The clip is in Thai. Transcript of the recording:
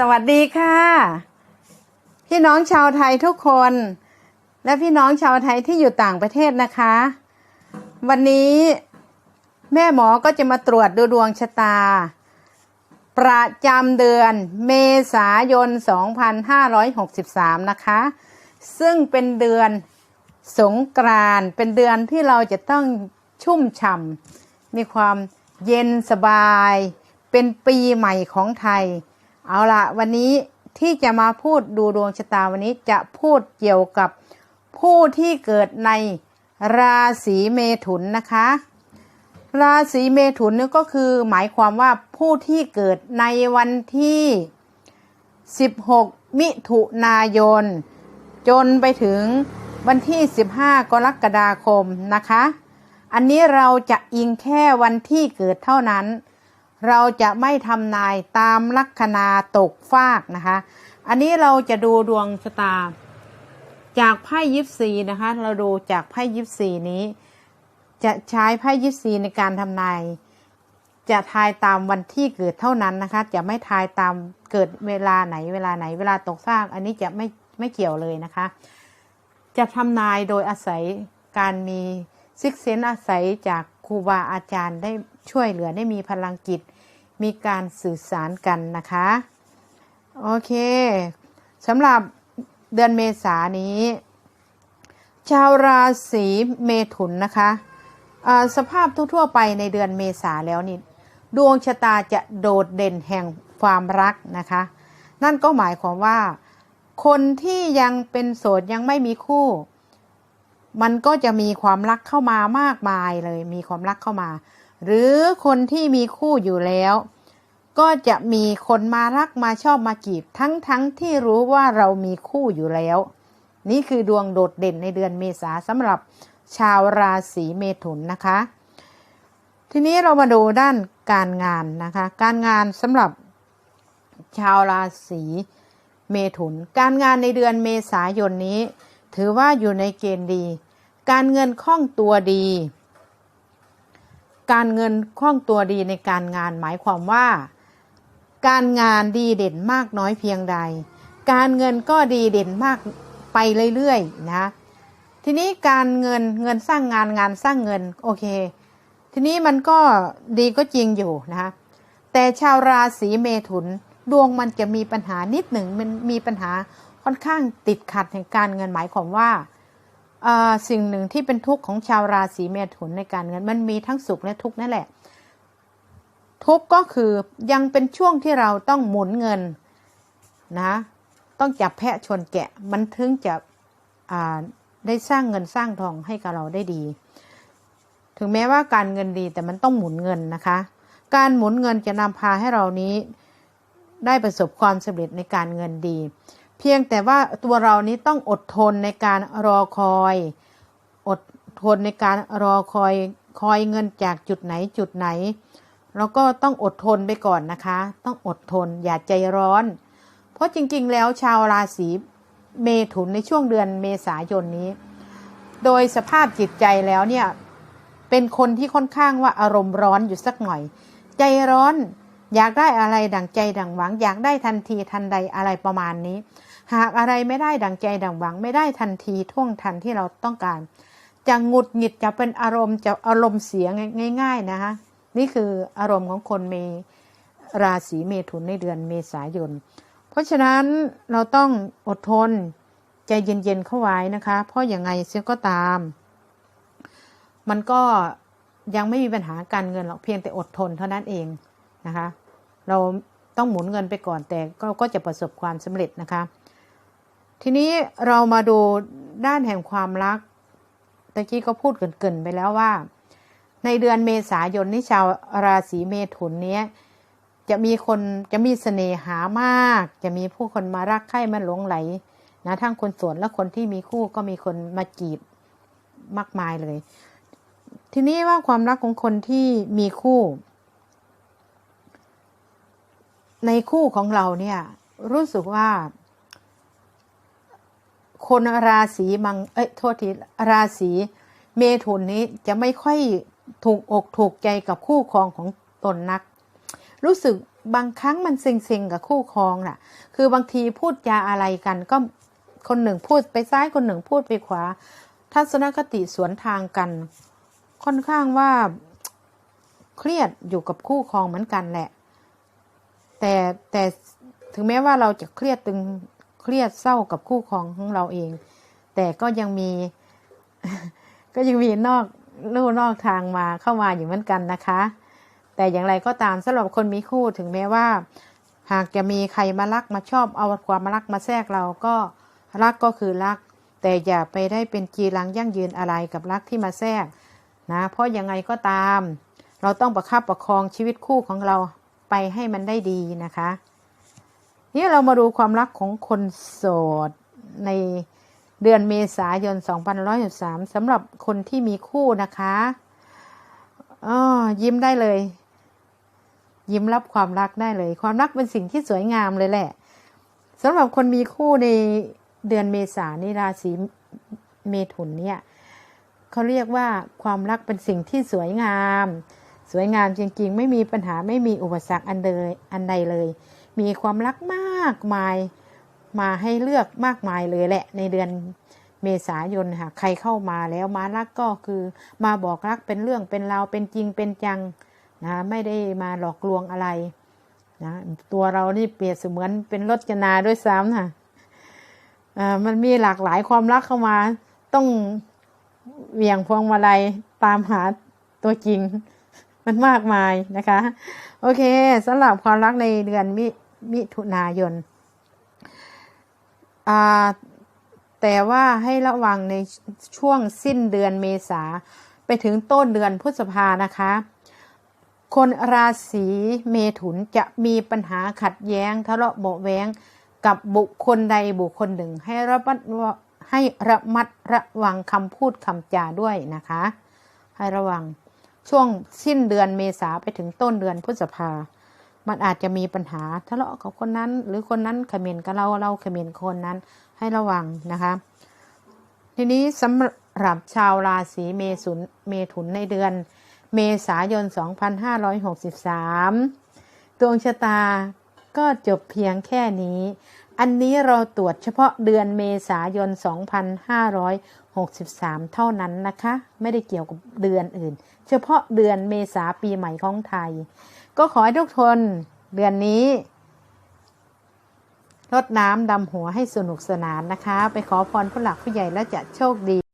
สวัสดีค่ะ พี่น้องชาวไทยทุกคน และพี่น้องชาวไทยที่อยู่ต่างประเทศนะคะ วันนี้แม่หมอก็จะมาตรวจดูดวงชะตา ประจำเดือนเมษายน 2563 นะคะ ซึ่งเป็นเดือนสงกรานเป็นเดือนที่เราจะต้องชุ่มฉ่ำมีความเย็นสบาย เป็นปีใหม่ของไทย เอาละวันนี้ที่จะมาพูดดูดวงชะตาวันนี้จะพูดเกี่ยวกับผู้ที่เกิดในราศีเมถุนนะคะ ราศีเมถุนนี่ก็คือหมายความว่าผู้ที่เกิดในวันที่ 16 มิถุนายน จนไปถึงวันที่ 15 กรกฎาคมนะคะ อันนี้เราจะอิงแค่วันที่เกิดเท่านั้น เราจะไม่ทำนายตามลัคนาตกฟากนะคะ อันนี้เราจะดูดวงชะตา จากไพ่ยิปซีนะคะ เราดูจากไพ่ยิปซีนี้ จะใช้ไพ่ยิปซีในการทำนาย จะทายตามวันที่เกิดเท่านั้นนะคะ จะไม่ทายตามเกิดเวลาไหนเวลาไหนเวลาตกฟาก อันนี้จะไม่ไม่เกี่ยวเลยนะคะ จะทำนายโดยอาศัยการมีซิกเซนอาศัยจาก ครูบาอาจารย์ได้ช่วยเหลือได้มีพลังจิต มีการสื่อสารกันนะคะ โอเคสำหรับเดือนเมษานี้ ชาวราศีเมถุนนะคะสภาพทั่วๆไปในเดือนเมษาแล้วนี่ดวงชะตาจะโดดเด่นแห่งความรักนะคะ นั่นก็หมายความว่า คนที่ยังเป็นโสดยังไม่มีคู่ มันก็จะมีความรักเข้ามามากมายเลย มีความรักเข้ามา หรือคนที่มีคู่อยู่แล้ว ก็จะมีคนมารักมาชอบมาจีบทั้งทั้งที่รู้ว่าเรามีคู่อยู่แล้ว นี่คือดวงโดดเด่นในเดือนเมษาสำหรับชาวราศีเมถุนนะคะ ทีนี้เรามาดูด้านการงานนะคะ การงานสำหรับชาวราศีเมถุน การงานในเดือนเมษายนนี้ ถือว่าอยู่ในเกณฑ์ดี การเงินคล่องตัวดี การเงินคล่องตัวดีในการงานหมายความว่า การงานดีเด่นมากน้อยเพียงใด การเงินก็ดีเด่นมากไปเรื่อยๆนะทีนี้การเงินเงินสร้างงานงานสร้างเงินโอเค ทีนี้มันก็ดีก็จริงอยู่นะคะแต่ชาวราศีเมถุนดวงมันจะมีปัญหานิดหนึ่งมันมีปัญหาค่อนข้างติดขัดแห่งการเงินหมายความว่า สิ่งหนึ่งที่เป็นทุกข์ของชาวราศีเมถุนในการเงินมันมีทั้งสุขและทุกข์นั่นแหละ ทุกข์ก็คือยังเป็นช่วงที่เราต้องหมุนเงินนะต้องจับแพะชนแกะมันถึงจะได้สร้างเงินสร้างทองให้กับเราได้ดี ถึงแม้ว่าการเงินดีแต่มันต้องหมุนเงินนะคะ การหมุนเงินจะนำพาให้เรานี้ได้ประสบความสำเร็จในการเงินดี เพียงแต่ว่าตัวเรานี้ต้องอดทนในการรอคอย อดทนในการรอคอยคอยเงินจากจุดไหนจุดไหน แล้วก็ต้องอดทนไปก่อนนะคะ ต้องอดทนอย่าใจร้อน เพราะจริงๆ แล้วชาวราศีเมถุนในช่วงเดือนเมษายนนี้ โดยสภาพจิตใจแล้วเนี่ยเป็นคนที่ค่อนข้างว่าอารมณ์ร้อนอยู่สักหน่อย ใจร้อนอยากได้อะไรดังใจดังหวัง อยากได้ทันทีทันใดอะไรประมาณนี้ หากอะไรไม่ได้ดังใจดังหวัง ไม่ได้ทันทีท่วงทันที่เราต้องการ จะหงุดหงิดจะเป็นอารมณ์จะอารมณ์เสียง่าย ๆนะคะนี่คืออารมณ์ของคนเมราศีเมถุนในเดือนเมษายน เพราะฉะนั้นเราต้องอดทนใจเย็นๆเข้าไว้นะคะ เพราะอย่างไงเสียก็ตาม มันก็ยังไม่มีปัญหาการเงินหรอกเพียงแต่อดทนเท่านั้นเองนะคะ เราต้องหมุนเงินไปก่อนแต่ก็ก็จะประสบความสำเร็จนะคะ ทีนี้เรามาดูด้านแห่งความรักตะกี้ก็พูดเกินๆไปแล้วว่า ในเดือนเมษายนนี้ชาวราศีเมถุนเนี้ยจะมีคนจะมีเสน่หามาก จะมีผู้คนมารักใคร่มาหลงไหลนะทั้งคนโสดและคนที่มีคู่ก็มีคนมาจีบมากมายเลย ทีนี้ว่าความรักของคนที่มีคู่ ในคู่ของเราเนี่ยรู้สึกว่า คนราศีมัง เอ้ยโทษทีราศีเมถุนนี้จะไม่ค่อยถูกอกถูกใจกับคู่ครองของตนนัก รู้สึกบางครั้งมันเซ็งๆกับคู่ครองน่ะ คือบางทีพูดจาอะไรกันก็คนหนึ่งพูดไปซ้ายคนหนึ่งพูดไปขวา ทัศนคติสวนทางกัน ค่อนข้างว่าเครียดอยู่กับคู่ครองเหมือนกันแหละ แต่แต่ถึงแม้ว่าเราจะเครียดตึง เครียดเศร้ากับคู่ครองของเราเอง แต่ก็ยังมี ก็ยังมีนอกลู่นอกทางมาเข้ามาอยู่เหมือนกันนะคะ แต่อย่างไรก็ตามสำหรับคนมีคู่ถึงแม้ว่า หากจะมีใครมารักมาชอบเอาความมารักมาแทรกเราก็รักก็คือรัก แต่อย่าไปได้เป็นจีรังยั่งยืนอะไรกับรักที่มาแทรกนะเพราะยังไงก็ตาม เราต้องประคับประคองชีวิตคู่ของเราไปให้มันได้ดีนะคะ นี่เรามาดูความรักของคนโสดในเดือนเมษายน2563สำหรับคนที่มีคู่นะคะอ๋อยิ้มได้เลย ยิ้มรับความรักได้เลย ความรักเป็นสิ่งที่สวยงามเลยแหละสำหรับคนมีคู่ในเดือนเมษานี่ราศีเมถุนเนี่ยเขาเรียกว่าความรักเป็นสิ่งที่สวยงาม สวยงามจริงๆ ไม่มีปัญหาไม่มีอุปสรรคอันใดอันใดเลย มีความรักมากมายมาให้เลือกมากมายเลยแหละ ในเดือนเมษายนค่ะใครเข้ามาแล้วมารักก็คือมาบอกรักเป็นเรื่องเป็นราวเป็นจริงเป็นจังนะไม่ได้มาหลอกลวงอะไรนะตัวเรานี่เปรียบเสมือนเป็นรถจนาด้วยซ้ำค่ะมันมีหลากหลายความรักเข้ามา ต้องเหวี่ยงพวงมาลัยตามหาตัวจริง มันมากมายนะคะ โอเคสำหรับความรักในเดือนมิ มิถุนายน แต่ว่าให้ระวังในช่วงสิ้นเดือนเมษาไปถึงต้นเดือนพฤษภานะคะ คนราศีเมถุนจะมีปัญหาขัดแย้งทะเลาะเบาะแว้งกับบุคคลใดบุคคลหนึ่ง ให้ระมัดให้ระมัดระวังคำพูดคำจาด้วยนะคะ ให้ระวังช่วงสิ้นเดือนเมษาไปถึงต้นเดือนพฤษภามั มันอาจจะมีปัญหาทะเลาะกับคนนั้น หรือคนนั้นเขม่นกับเราเราเขม่นคนนั้นให้ระวังนะคะ ทีนี้สำหรับชาวราศีเมถุนเมถุนในเดือน เมษายน 2563 ดวงชะตาก็จบเพียงแค่นี้ อันนี้เราตรวจเฉพาะเดือนเมษายน 2563 เท่านั้นนะคะ ไม่ได้เกี่ยวกับเดือนอื่น เฉพาะเดือนเมษาปีใหม่ของไทย ก็ขอให้ทุกคนเดือนนี้รดน้ำดำหัวให้สนุกสนานนะคะ ไปขอพรผู้หลักผู้ใหญ่แล้วจะโชคดี